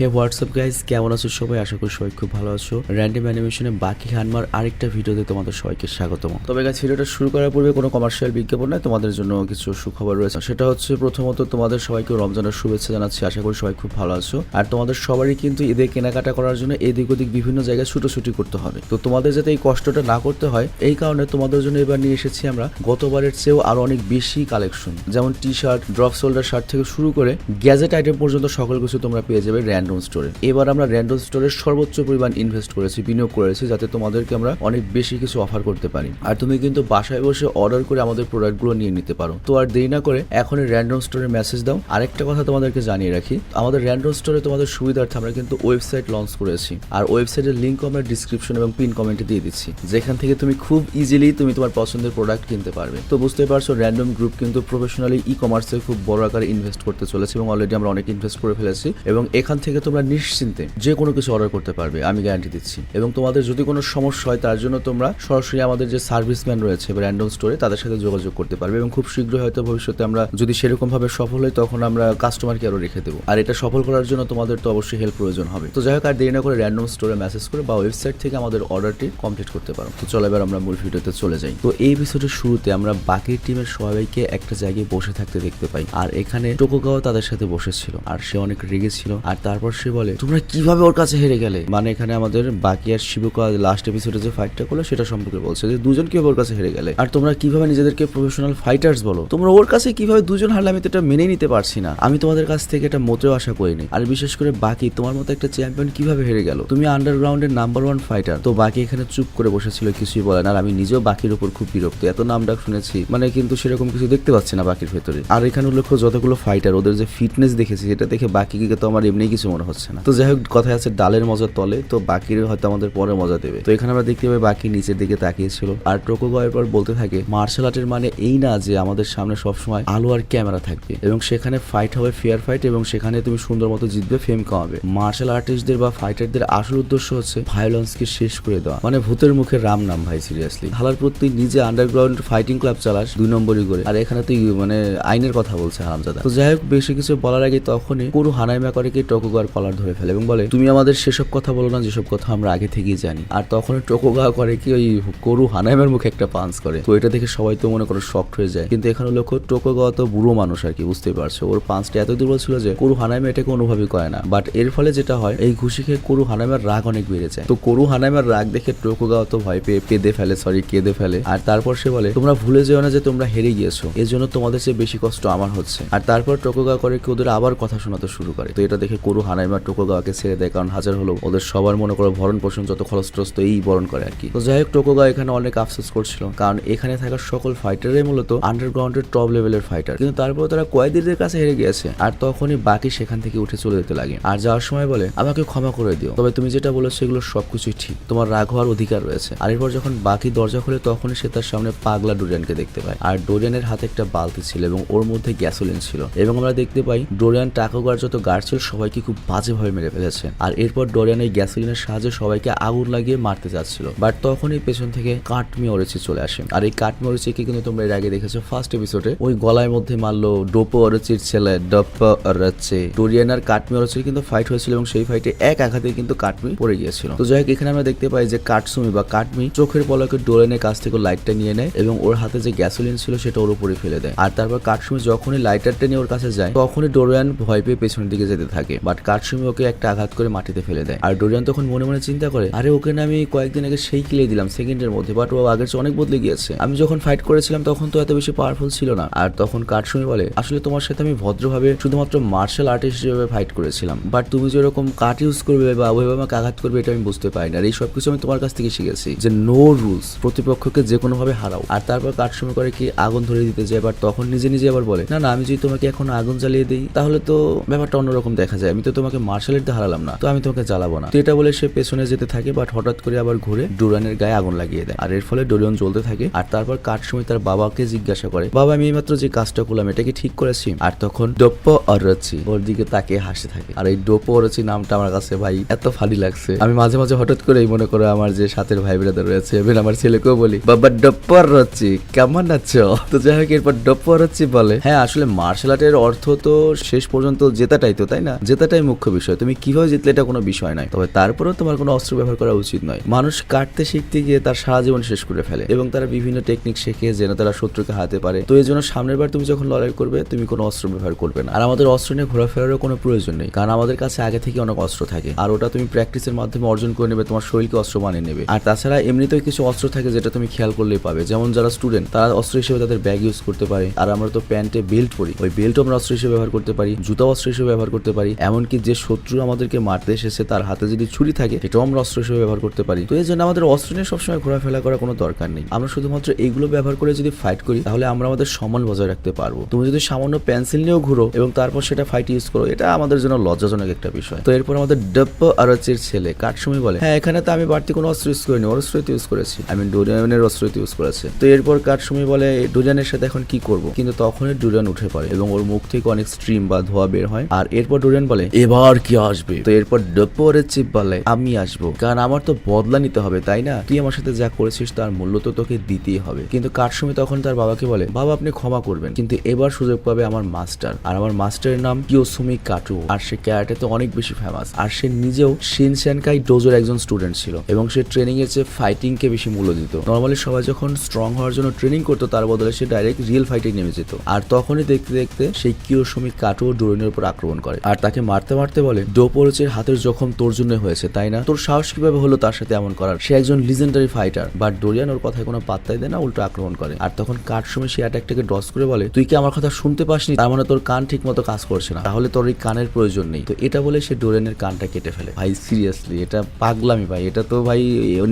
হে WhatsApp guys কেমন আছো সবাই? আশা করি সবাই খুব ভালো আছো। র্যান্ডম অ্যানিমেশনে বাকি হানমার আরেকটা ভিডিওতে তোমাদের সবাইকে স্বাগতম। তবে গাছ ভিডিওটা শুরু করার পূর্বে কোনো কমার্শিয়াল বিজ্ঞাপন নয়, তোমাদের জন্য কিছু সুখবর রয়েছে। সেটা হচ্ছে প্রথমত তোমাদের সবাইকে রমজানের শুভেচ্ছা জানাচ্ছি। আশা করি সবাই খুব ভালো আছো। আর তোমাদের সবারই কিন্তু ঈদে কেনাকাটা করার জন্য এদিক ওদিক বিভিন্ন জায়গায় ছুটোছুটি করতে হবে। তো তোমাদের যাতে এই কষ্টটা না করতে হয়, এই কারণে তোমাদের জন্য এবার নিয়ে এসেছি আমরা গতবারের চেয়েও আরও অনেক বেশি কালেকশন যেমন T shirt drop shoulder shirt থেকে শুরু করে গ্যাজেট আইটেম পর্যন্ত সকল কিছু তোমরা পেয়ে যাবে র্যান্ডম স্টোরে এবার আমরা র্যান্ডম স্টোরের সর্বোচ্চ পরিমাণ ইনভেস্ট করেছি, বিনিয়োগ করেছি, যাতে তোমাদেরকে আমরা অনেক বেশি কিছু অফার করতে পারি। আর তুমি কিন্তু বাসায় বসে অর্ডার করে আমাদের প্রোডাক্টগুলো নিয়ে নিতে পারো। তো আর দেরি না করে এখনই র্যান্ডম স্টোরে মেসেজ দাও। আরেকটা কথা তোমাদেরকে জানিয়ে রাখি, আমাদের র্যান্ডম স্টোরে তোমাদের সুবিধার্থে আমরা কিন্তু ওয়েবসাইট লঞ্চ করেছি। আর ওয়েবসাইটের লিঙ্ক আমরা ডিসক্রিপশন এবং পিন কমেন্টে দিয়ে দিচ্ছি। যেখান থেকে তুমি খুব ইজিলি তুমি তোমার পছন্দের প্রোডাক্ট কিনতে পারবে। তো বুঝতে পারছ র্যান্ডম গ্রুপ কিন্তু প্রফেশনালি ই কমার্সে খুব বড় আকারে ইনভেস্ট করতে চলেছে এবং অলরেডি আমরা অনেক ইনভেস্ট করে ফেলেছি। এবং এখান থেকে তোমরা নিশ্চিন্তে যে কোনো কিছু অর্ডার করতে পারবে, আমি গ্যারান্টি দিচ্ছি। এবং তোমাদের যদি কোনো সমস্যা হয়, তার জন্য তোমরা সরাসরি আমাদের যে সার্ভিসম্যান রয়েছে র্যান্ডম স্টোরে তাদের সাথে যোগাযোগ করতে পারবে এবং খুব শীঘ্রই হয়তো ভবিষ্যতে আমরা যদি সেরকম ভাবে সফল হই, তখন আমরা কাস্টমার কেয়ারও রেখে দেবো। আর এটা সফল করার জন্য তোমাদের তো অবশ্যই হেল্প প্রয়োজন হবে। তো যাই হোক, আর দেরি না করে র্যান্ডম স্টোরে মেসেজ করে বা ওয়েবসাইট থেকে আমাদের অর্ডারটি কমপ্লিট করতে পারো। তো চলো এবার আমরা মূল ভিডিওতে চলে যাই। তো এই এপিসোডের শুরুতে আমরা বাকি টিমের সবাইকে একটা জায়গায় বসে থাকতে দেখতে পাই। আর এখানে টোকোগাও তাদের সাথে বসেছিল। আর সে অনেক রেগেছিল আর তারপর সে বলে। তোমরা কীভাবে ওর কাছে হেরে গেলে? মানে এখানে আমাদের বাকি আর শিবকা লাস্ট এপিসোডে যে ফাইটটা করল, সেটা সম্পর্কে বলছে যে দুজন কীভাবে ওর কাছে হেরে গেলে? আর তোমরা কীভাবে নিজেদেরকে প্রফেশনাল ফাইটার্স বলো? তোমরা ওর কাছে কীভাবে দুজন হারলে আমি তো এটা মেনে নিতে পারছি না। আমি তোমাদের কাছ থেকে এটা মোটেও আশা করিনি। আর বিশেষ করে বাকি, তোমার মতো একটা চ্যাম্পিয়ন কীভাবে হেরে গেল? তুমি আন্ডারগ্রাউন্ডের নাম্বার ওয়ান ফাইটার তো বাকি এখানে চুপ করে বসেছিল, কিছুই বলে না। আর আমি নিজেও বাকির উপর খুব বিরক্ত। এত নাম ডাক শুনেছি মানে কিন্তু সেরকম কিছু দেখতে পাচ্ছি না বাকির ভেতরে। আর এখানে উল্লেখ্য যতগুলো ফাইটার ওদের যে ফিটনেস দেখেছি, সেটা দেখে বাকিকে তো আমার এমনি কিছু মনে হচ্ছে না। তো যাই হোক, কথায় আছে ডালের মজা তলে, তো বাকির হয়তো আমাদের পরে মজা দেবে। তো এখানে আমরা দেখতে পাই বাকি নিচের দিকে তাকিয়েছিল। আর টোকো গয়ের পর বলতে থাকে মার্শাল আর্টের মানে এই না যে আমাদের সামনে সবসময় আলো আর ক্যামেরা থাকবে। এবং সেখানে ফাইট হবে ফেয়ার ফাইট এবং সেখানে তুমি সুন্দর মতো জিতবে ফেম কামাবে। মার্শাল আর্টিস্টদের বা ফাইটারদের আসল উদ্দেশ্য হচ্ছে ভায়োলেন্সকে শেষ করে দেওয়া। মানে ভূতের মুখে রাম নাম, ভাই সিরিয়াসলি হালার প্রতি নিজে আন্ডারগ্রাউন্ড ফাইটিং ক্লাব চালাস, দুই নম্বরই করে। আর এখানে তুই মানে আইনের কথা বলছে হারামজাদা। তো যাই হোক, বেশি কিছু বলার আগে তখনই পুরো হানাইমা করে কি টোকুগার কলার ধরে ফেলে এবং বলে, তুমি আমাদের সেসব কথা বলো না, যেসব কথা আমরা আগে থেকেই জানি। আর তখন টোকুগা করে কি ওই করু হানাইমার মুখে একটা পাঞ্চ করে। তো এটা দেখে সবাই তো মনে করো শক্ট হয়ে যায়। কিন্তু এখানে লক্ষ্য টোকুগা তো বুড়ো মানুষ আর কি বুঝতে পারছ। ওর পাঁচটা এত দুর্বল ছিল যে করু হানাইমা এটাকে অনুভবই করে না। বাট এর ফলে যেটা হয়, এই ঘুষি খেয়ে করু হানাইমার রাগ অনেক বেড়ে যায়। তো করু হানাইমার রাগ দেখে টোকুগা তো ভয় পেয়ে কেঁদে ফেলে সরি কেঁদে ফেলে। আর তারপর সে বলে, তোমরা ভুলে যেও না যে তোমরা হেরে গিয়েছো। এর জন্য তোমাদের চেয়ে বেশি কষ্ট আমার হচ্ছে। আর তারপর টোকুগা করে কি ওদের আবার কথা শোনাতে শুরু করে। তো এটা দেখে করু হানাইমা টোকুগাকে ছেড়ে দেয়, কারণ হাজার হলো ওদের সবার মনে করো ভরণ পোষণ যত খরচ টরচ এই বরণ করে আর কি। তো যাই হোক টোকুগা এখানে অনেক আফসোস করছিল, কারণ এখানে থাকা সকল ফাইটারই মূলত আন্ডারগ্রাউন্ডের টপ লেভেলের ফাইটার কিন্তু তারপর তারা কয়েদিদের কাছে হেরে গিয়েছে, আর তখনই বাকি সেখান থেকে উঠে চলে যেতে লাগে। আর যাওয়ার সময় বলে, আমাকে ক্ষমা করে দিও। তবে তুমি যেটা বলেছ সেগুলো সবকিছুই ঠিক। তোমার রাগ হওয়ার অধিকার রয়েছে। আর এরপর যখন বাকি দরজা খুলে, তখনই সে তার সামনে পাগলা ডোরিয়ানকে দেখতে পায়। আর ডোরিয়ানের হাতে একটা বালতি ছিল এবং ওর মধ্যে গ্যাসোলিন ছিল। এবং আমরা দেখতে পাই, ডোরিয়ান টাকাগার যত গার্ড ছিল, সবাইকে খুব বাজেভাবে মেরে ফেলেছে। আর এরপর ডোরিয়ান এই গ্যাসোলিনের সাহায্যে সবাইকে আগুন লাগিয়ে মারতে যাচ্ছিল। বাট তখনই পেছন থেকে কাটমি অরেচি চলে আসে। আর এই কাটমি অরেচিকে কিন্তু তোমরা এর আগে দেখেছ ফার্স্ট এপিসোডে ওই গলায় মধ্যে মারলো ডোপো অরচির ছেলে ডপ অরচে ডোরিয়ান আর কাটমি অরচির কিন্তু ফাইট হয়েছিল এবং সেই ফাইটে এক আঘাতে কিন্তু কাটমি পড়ে গিয়েছিল। তো যাই হোক, এখানে আমরা দেখতে পাই যে কাটসুমি বা কাটমি চোখের পলকে ডোরেনের কাছ থেকে লাইটটা নিয়ে নেয় এবং ওর হাতে যে গ্যাসোলিন ছিল সেটা ওর উপরে ফেলে দেয়। আর তারপর কাটসুমি যখনই লাইটারটা নিয়ে ওর কাছে যায়, তখনই ডোরিয়ান ভয় পেয়ে পেছনের দিকে যেতে থাকে। বাট কাটসুমি ওকে একটা আঘাত করে মাটিতে ফেলে দেয়। আর ডোরিয়ান তখন মনে মনে চিন্তা করে, আরে, ওকে না আমি কয়েকদিন আগে সেই কিলে দিলাম, সেকেন্ডের মধ্যে বাট ও আগের চেয়ে অনেক বদলে গিয়েছে। আমি যখন ফাইট করেছিলাম, তখন তো এত বেশি পাওয়ারফুল ছিল না। আর তখন কাটসুমি বলে, আসলে তোমার সাথে আমি ভদ্রভাবে শুধুমাত্র মার্শাল আর্টিস্ট হিসেবে ফাইট করেছিলাম বাট তুমি যেরকম কাট ইউজ করবে বা ওইভাবে আমাকে আঘাত করবে, এটা আমি বুঝতে পারি না। আর এই সব কিছু আমি তোমার কাছ থেকে শিখেছি, যে নো রুলস প্রতিপক্ষকে যে কোনো ভাবে হারাও। আর তারপর কাটসুমি করে কি, আগুন ধরে দিতে যায়। বাট তখন নিজে নিজে আবার বলে, না না, আমি যদি তোমাকে এখন আগুন জ্বালিয়ে দিই, তাহলে তো ব্যাপারটা অন্যরকম দেখা যায়। আমি তো তোমাকে মার্শাল আর্টে হারালাম না, তো আমি তোমাকে জ্বালাবো না। তো এটা বলে সে পেছনে যেতে থাকে বাট হঠাৎ করে আবার ঘুরে ডোরানের গায়ে আগুন লাগিয়ে দেয়। আর এর ফলে ডোরিয়ন জ্বলতে থাকে, আর তারপর কাটসময় তার বাবাকে জিজ্ঞাসা করে, বাবা, আমি এইমাত্র যে কাজটা করলাম, এটা কি ঠিক করেছি? আর তখন ডোপ্প অরচি ওর দিকে তাকিয়ে হাসতে থাকে। আর এই ডোপ্প অরচি নামটা আমার কাছে, ভাই, এত ফানি লাগছে। আমি মাঝে মাঝে হঠাৎ করেই মনে করো আমার যে সাথের ভাই ব্রাদার রয়েছে এবার আমার ছেলেকেও বলি, বাবা ডোপ্প অরচি, কেমন আছো? তো যাই হোক, এরপর ডোপ্প অরচি বলে হ্যাঁ আসলে মার্শাল আর্টের অর্থ তো শেষ পর্যন্ত জেতাটাই তো, তাই না? জেতাটাই মুখ্য বিষয়, তুমি কীভাবে জিতলে এটা কোনো বিষয় নয়। তবে তারপরেও তোমার কোনো অস্ত্র ব্যবহার করা উচিত নয়। মানুষ কাটতে শিখতে গিয়ে তার সারা জীবন শেষ করে ফেলে এবং তারা বিভিন্ন টেকনিক শেখে যেন তারা শত্রুকে হাতে পারে। তো এই জন্য সামনের বার তুমি যখন লড়াই করবে, তুমি কোনো অস্ত্র ব্যবহার করবে না। আর আমাদের অস্ত্র নিয়ে ঘোরাফেরারও কোনো প্রয়োজন নেই, কারণ আমাদের কাছে আগে থেকে অনেক অস্ত্র থাকে। আর ওটা তুমি প্র্যাকটিসের মাধ্যমে অর্জন করে নেবে, তোমার শরীরকে অস্ত্র বানিয়ে নেবে। আর তাছাড়া এমনিতেও কিছু অস্ত্র থাকে যেটা তুমি খেয়াল করলেই পাবে। যেমন যারা স্টুডেন্ট তারা অস্ত্র হিসেবে তাদের ব্যাগ ইউজ করতে পারে। আর আমরা তো প্যান্টে বেল্ট পরি। ওই বেল্টও আমরা অস্ত্র হিসেবে ব্যবহার করতে পারি জুতা অস্ত্র হিসেবে ব্যবহার করতে পারি। এমনকি যে শত্রু আমাদেরকে মারতে এসেছে, তার হাতে যদি ছুরি থাকে সেটাও আমরা অস্ত্র হিসেবে ব্যবহার করতে পারি। তো এই জন্য আমাদের অস্ত্র নিয়ে সবসময় ঘোরাফেরা করার কোনো দরকার নেই। আমরা শুধুমাত্র এইগুলো ব্যবহার করে যদি ফাইট করি, তাহলে আমরা আমাদের সম্মান বজায় রাখতে পারব। তুমি যদি সামান্য পেন্সিল নিয়েও ঘুরো এবং তারপর সেটা ফাইট ইউজ করো, এটা আমাদের জন্য লজ্জাজনক একটা বিষয়। তো এরপর আমাদের ডপ্প আরচের ছেলে কাটসুমি বলে হ্যাঁ এখানে তো আমি বাড়তি কোনো অস্ত্র ইউজ করিনি, ওর অস্ত্র ইউজ করেছি। আমি ডোরিয়ানের অস্ত্র ইউজ করেছে। তো এরপর কাটসুমি বলে ডোরিয়ানের সাথে এখন কি করব? কিন্তু তখনই ডোরিয়ান উঠে পড়ে এবং ওর মুখ থেকে অনেক স্ট্রিম বা ধোয়া বের হয়। আর এরপর ডোরিয়ান বলে এবার কি আসবে? তো এরপর ডপ্প চিপ বলে, আমি আসব। কারণ আমার তো বদলা নিতে হবে, তাই না? তুই আমার সাথে যা করেছিস তার মূল্য তো তোকে দিতেই হবে। কিন্তু কাটসুমি তখন তার বাবাকে বলে, বাবা, আপনি ক্ষমা করবেন। কিন্তু এবার সুযোগ পাবে আমার মাস্টার। আর আমার মাস্টারের নাম কিওসুমি কাটু। আর সে ক্যারাটে তো অনেক বেশি ফেমাস আর সে নিজেও শিনশ্যানকাই ডোজোর একজন স্টুডেন্ট ছিল। এবং সে ট্রেনিং এর চেয়ে ফাইটিং কে বেশি মূল্য দিত। নর্মালি সবাই যখন স্ট্রং হওয়ার জন্য ট্রেনিং করতো, তার বদলে সে ডাইরেক্ট রিয়েল ফাইটে নেমে যেত। আর তখনই দেখতে দেখতে সেই কিওসুমি কাটু ডোরিনের উপর আক্রমণ করে। আর তাকে মারতে মারতে বলে ডোপোরচের হাতের জখম তোর জন্য হয়েছে, তাই না? তোর সাহস কীভাবে হলো তার সাথে এমন করার? সে একজন লিজেন্ডারি ফাইটার বাট ডোরিয়ান ওর কথায় কোনো পাত্তাই দেয় না, উল্টো আক্রমণ করে। আর তখন কাটসুমি সে অ্যাটাকটাকে ডস করে বলে, তুই কি আমার কথা শুনতে পাসনি? তার মানে তোর কান ঠিক মতো কাজ করছে না। তাহলে তোর এই কানের প্রয়োজন নেই। তো এটা বলে সে ডোরিয়ানের কানটা কেটে ফেলে। ভাই সিরিয়াসলি এটা পাগলামি ভাই। এটা তো ভাই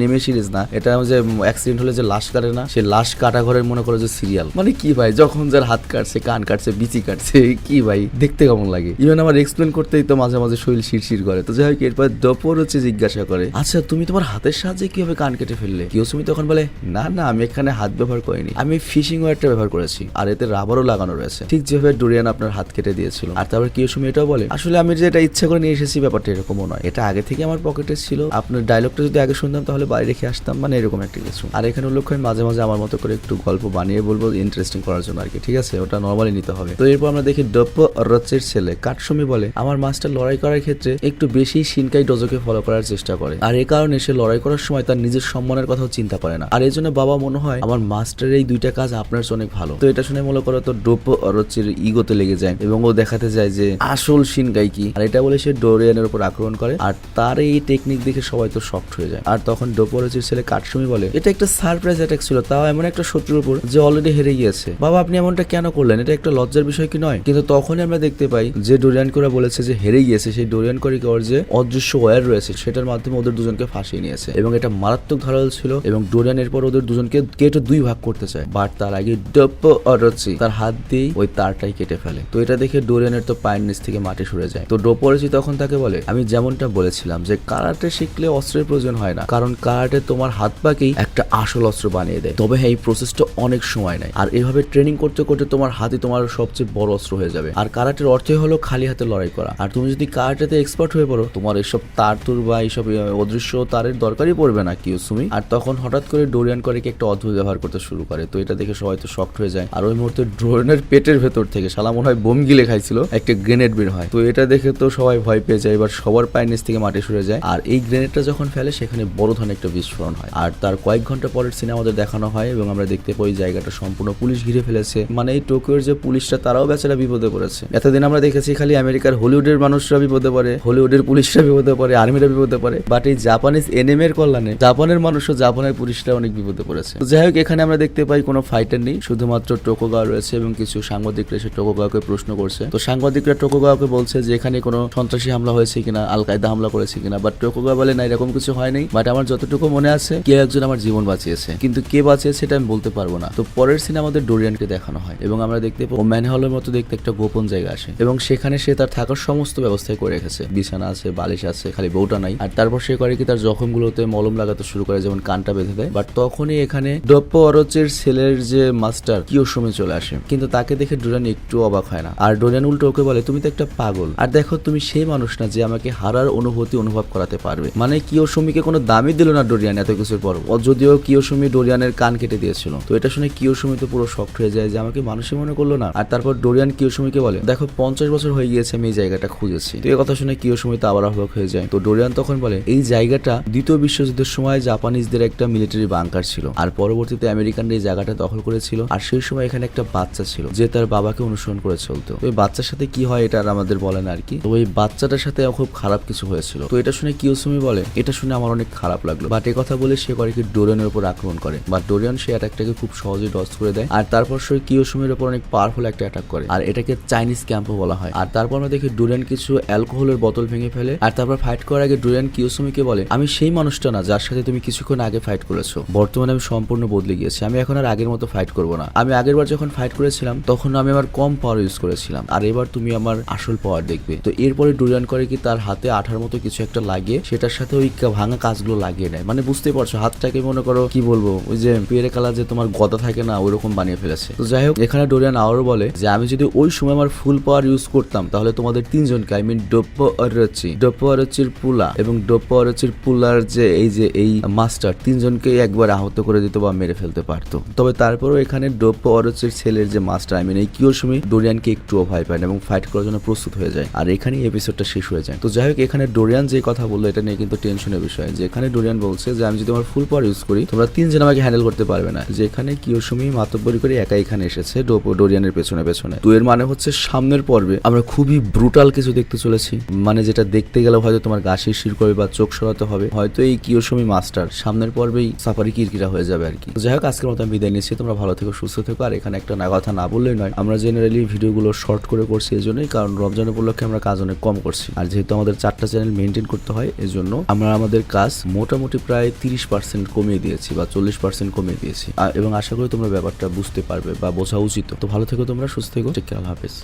নেমে সিরিজ না? এটা যে অ্যাক্সিডেন্ট হলে যে লাশ কাটে না? সে লাশ কাটা ঘরের মনে করে যে সিরিয়াল মানে কি ভাই? যখন যার হাত কাটছে, কান কাটছে, বিচি কাটছে, কি ভাই? দেখতে কেমন লাগে? ইভেন আমার এক্সপ্লেন করতেই তো মাঝে মাঝে শরীর শিরশির করে। তো যাই হোক, এরপর দপর হচ্ছে জিজ্ঞাসা করে আচ্ছা তুমি তোমার হাতের সাহায্যে কীভাবে কান কেটে ফেললে? কিওসুমি তখন বলে, না না, আমি এখানে হাত ব্যবহার করিনি। আমি ফিশিং ওয়ারটা ব্যবহার করেছি, আর এতে রাবারও লাগানো রয়েছে। ঠিক যেভাবে ডোরিয়ান আপনার হাত কেটে দিয়েছিল। আর তারপর কিওসুমি এটাও বলে, আসলে আমি যে এটা ইচ্ছা করে নিয়ে এসেছি, ব্যাপারটা এরকমও নয়। এটা আগে থেকে আমার পকেটে ছিল। আপনার ডায়লগটা যদি আগে শুনতাম, তাহলে বাড়ি রেখে আসতাম। মানে এরকম একটা কিছু। আর এখানে উল্লেখ মাঝে মাঝে আমার মতো করে একটু গল্প বানিয়ে বলব ইন্টারেস্টিং করার জন্য আর কি। ঠিক আছে? ওটা নর্মালি নিতে হবে। তো এরপর আমরা দেখি ডপ্প রচের ছেলে কাটসুমি বলে, আমার মাস্টার লড়াই করার ক্ষেত্রে একটু বেশি শিনকাই ডোজোকে ফলো করার চেষ্টা করে। আর এই কারণে সে লড়াই করার সময় তার নিজের সম্মানের কথাও চিন্তা করে না। আর এই জন্য বাবা মনে হয়, আমার মাস্টারের এই দুইটা কাজ আপনার অনেক ভালো। তো এটা শুনে মনে করো তো ডোপ রচের ইগোতে লেগে যায় এবং ও দেখাতে যায় যে আসল শিনকাই কি। আর এটা বলে সে ডোরিয়ানের উপর আক্রমণ করে, আর তার এই টেকনিক দেখে সবাই তো শক্ট হয়ে যায়। আর তখন ডোপরচির ছেলে কাটসুমি বলে, এটা একটা সারপ্রাইজ অ্যাটাক ছিল, তাও এমন একটা শত্রুর উপর যে অলরেডি হেরে গিয়েছে। বাবা, আপনি এমনটা কেন করলেন? এটা একটা লজ্জার বিষয় কি নয়? কিন্তু তখনই আমরা দেখতে পাই যে ডোরিয়ান করে বলেছে যে হেরে গিয়েছে সেই ডোরিয়ান করে ওর যে অদৃশ্য ওয়্যার রয়েছে, সেটার মাধ্যমে ওদের দুজনকে ফাঁসিয়ে নিয়েছে। এবং এটা মারাত্মক ধারাল ছিল এবং ডোরিয়ান এরপর ওদের দুজনকে কেটে দুই ভাগ করতে চায়। বাট তার আগে ডপ্প অরচি, তার হাত দিয়েই ওই তারটাই কেটে ফেলে। তো এটা দেখে ডোরিয়ানের তো পায়ের নিচ থেকে মাটি সরে যায়। তো ডোপরচি তখন তাকে বলে, আমি যেমনটা বলেছিলাম যে কারাটে শিখলে অস্ত্রের প্রয়োজন হয় না। কারণ কারাটে তোমার হাত পাকেই একটা আসল অস্ত্র বানিয়ে দেয়। তবে হ্যাঁ এই প্রসেসটা অনেক সময় নেয়। আর এভাবে ট্রেনিং করতে করতে তোমার হাতে তোমার সবচেয়ে বড় অস্ত্র হয়ে যাবে। আর কারাটের অর্থই হলো খালি হাতে লড়াই করা। আর তুমি যদি কারাটেতে এক্সপার্ট হয়ে পড়ো, তোমার এসব তার তুর বা এইসব অদৃশ্য তারের দরকারই পড়বে না কিউসুমি আর তখন হঠাৎ করে ডোরিয়ান করে কি একটা অদ্ভুত ব্যবহার করতে শুরু করে। তো এটা দেখে সবাই তো শক্ট হয়ে যায়। আর ওই মুহূর্তে ডোরিয়ানের পেটের ভেতর থেকে, শালা মনে হয় বোম গিলে খাইছিল, একটা গ্রেনেড বের হয়। তো এটা দেখে তো সবাই ভয় পেয়ে যায়, এবার সবার পায়ের নিচ থেকে মাটি সরে যায়। আর এই গ্রেনেডটা যখন ফেলে, সেখানে বড় ধরনের একটা বিস্ফোরণ হয়। আর তার কয়েক ঘণ্টা পরের সিনেমা আমাদের দেখানো হয়, এবং আমরা দেখতে পাই জায়গাটা সম্পূর্ণ পুলিশ ঘিরে ফেলেছে। মানে এই টোকিওর যে পুলিশটা তারাও বেচারা বিপদে পড়েছে। এতদিন আমরা দেখেছি খালি আমেরিকার হলিউডের মানুষরা বিপদে পড়ে, হলিউডের পুলিশরা বিপদে পড়ে, আর্মিরা বিপদে পড়ে বাট এই জাপানিজ এনএমের কল্যাণে জাপানের মানুষও জাপানের পুলিশরা অনেক বিপদে পড়েছে। যাই হোক, এখানে আমরা দেখতে পাই কোনো ফাইটার নেই, শুধুমাত্র টোকোগা রয়েছে এবং কিছু সাংবাদিকরা এসে টোকোগাওকে প্রশ্ন করছে। তো সাংবাদিকরা টোকোগাওকে বলছে যে এখানে কোনো সন্ত্রাসী হামলা হয়েছে কিনা আল কায়দা হামলা করেছে কিনা বাট টোকোগা বলে, না, এরকম কিছু হয়নি বাট আমার যতটুকু মনে আছে কেউ একজন আমার জীবন বাঁচিয়েছে। কিন্তু কে বাঁচিয়েছে সেটা আমি বলতে পারব না। তো পরের সিনে আমাদের ডোরিয়ানকে দেখানো হয় এবং আমরা দেখতে ও ম্যানহলের মতো দেখতে একটা গোপন জায়গা আসে এবং সেখানে সে তার থাকার সমস্ত ব্যবস্থাই করে রেখেছে। বিছানা আছে, বালিশ আছে, খালি বউটা নাই। আর তারপর সে করে কি তার জখমগুলোতে মলম লাগাতে শুরু করে, যেমন কানটা বেঁধে দেয়। বাট তখনই এখানে ডপ্প অরচের ছেলের যে মাস্টার কিওসমে চলে আসে। কিন্তু তাকে দেখে ডোরিয়ান একটু অবাক হয় না। আর ডোরিয়ান উল্টো ওকে বলে, তুমি তো একটা পাগল। আর দেখো, তুমি সেই মানুষ না যে আমাকে হারার অনুভূতি অনুভব করাতে পারবে। মানে কিওসুমিকে কোনো দামই দিল না ডোরিয়ান এত কিছুর পর। যদিও কিওসুমি ডোরিয়ানের কান কেটে দিয়েছিল। তো এটা শুনে কিওসুমি তো পুরো শক্ট হয়ে যায় যে আমাকে মানুষই মনে করল না। আর তারপর ডোরিয়ান কিওসুমিকে বলে, দেখো, পঞ্চাশ বছর হয়ে গিয়েছে আমি এই জায়গাটা খুঁজেছি। তো এই কথা শুনে কিও সময় তো আবার অবাক হয়ে যায়। তো ডোরিয়ান তখন বলে, এই জায়গাটা দ্বিতীয় বিশ্বযুদ্ধের সময় জাপানিজদের একটা মিলিটারি বাংকার ছিল আর পরবর্তীতে আমেরিকানরা এই জায়গাটা দখল করেছিল আর সেই সময় এখানে একটা বাচ্চা ছিল যে তার বাবাকে অনুসরণ করে চলতো। ওই বাচ্চার সাথে কি হয় এটা আর আমাদের বলে না আর কি। তো ওই বাচ্চাটার সাথে খুব খারাপ কিছু হয়েছিল। তো এটা শুনে কিওসুমি বলে, এটা শুনে আমার অনেক খারাপ লাগল। বাট এই কথা বলে সে করে কি ডোরিয়ানের উপর আক্রমণ করে। বাট ডোরিয়ান সে অ্যাটাকটাকে খুব সহজেই ডস করে দেয় আর তারপর সে কিওসুমির উপর অনেক পাওয়ারফুল একটা অ্যাটাক করে। আর এটাকে চাইনিজ ক্যাম্পও বলা হয়। আর তারপর আমরা দেখি ডোরিয়ান কিছু অ্যালকোহলের বোতল ভেঙে ফেলে, আর তারপর ফাইট করার আগে ডোরিয়ান কিওসুমিকে বলে, আমি সেই মানুষটা না, যার সাথে তুমি কিছুক্ষণ আগে ফাইট করেছ। বর্তমানে আমি সম্পূর্ণ বদলে গিয়েছি, আমি এখন আর আগের মতো ফাইট করব না। আমি আগের বার যখন ফাইট করেছিলাম তখন আমি আমার কম পাওয়ার ইউজ করেছিলাম, আর এবার তুমি আমার আসল পাওয়ার দেখবে। তো এরপরে ডোরিয়ান করে কি তার হাতে আঠার মতো কিছু একটা লাগিয়ে, সেটার সাথে ওই ভাঙা কাজগুলো লাগিয়ে নেয়। মানে বুঝতেই পারছ, হাতটাকে মনে করো, কি বলব, ওই যে পেরে কালার যে তোমার গদা থাকে না, ওইরকম বানিয়ে ফেলেছে। তো যাই হোক, এখানে ডোরিয়ান আবারও বলে যে, আমি যদি ওই সময় আমার ফুল পাওয়ার ইউজ করতাম, তাহলে তোমাদের তিনজনকে আই মিন ডোপ্পো অরচি ডোপ্পো অরচির পুলা এবং ডোপ্পো অরচির পুলার যে এই যে এই মাস্টার, তিনজনকে একবার আহত করে দিত বা মেরে ফেলতে পারতো। তবে তারপরেও এখানে ডোপ্পো অরচির ছেলের যে মাস্টার আই মিন এই কিয়োসুমি ডোরিয়ানকে একটুও ভয় পায় এবং ফাইট করার জন্য প্রস্তুত হয়ে যায়। আর এখানেই এপিসোডটা শেষ হয়ে যায়। তো যাই হোক, এখানে ডোরিয়ান যে কথা বলল, এটা নিয়ে কিন্তু টেনশনের বিষয়। যে এখানে ডোরিয়ান বলছে যে, আমি যদি আমার ফুল পাওয়ার ইউজ করি, তোমরা তিনজন আমাকে হ্যান্ডেল করতে পারবে না। যেখানে কিয়োসুমি মাতব্বরি করে একা এখানে এসেছে ডোপো ডোরিয়ানের পেছনে পেছনে। তো এর মানে হচ্ছে সামনের পর্বে আমরা খুবই ব্রুটাল কিছু দেখতে চলেছি। মানে যেটা দেখতে গেলে হয়তো তোমার গা শিরশির করবে বা চোখ সরাতে হবে। হয়তো এই কিয়োসুমি মাস্টার সামনের পর্বেই সাফারি কিরকিরা হয়ে যাবে আর কি। যাই হোক, আজকের মতো আমি বিদায় নিচ্ছি। তোমরা ভালো থেকো, সুস্থ থেকো। আর এখানে একটা না কথা না বললেই নয়, আমরা জেনারেলি ভিডিওগুলো শর্ট করে করছি এই জন্যই কারণ রমজান উপলক্ষে আমরা কাজ অনেক কম করছি। আর যেহেতু আমাদের চারটা চ্যানেল মেনটেন করতে হয় এই জন্য আমরা আমাদের কাজ মোটামুটি প্রায় তিরিশ পার্সেন্ট কমিয়ে দিয়েছি বা চল্লিশ পার্সেন্ট কমিয়ে দিয়েছি। এবং আশা করি তোমরা ব্যাপারটা বুঝতে পারবে বা বোঝা উচিত। তো ভালো থেকো তোমরা, সুস্থ থেকো। টেক কেয়ার হাফেজ।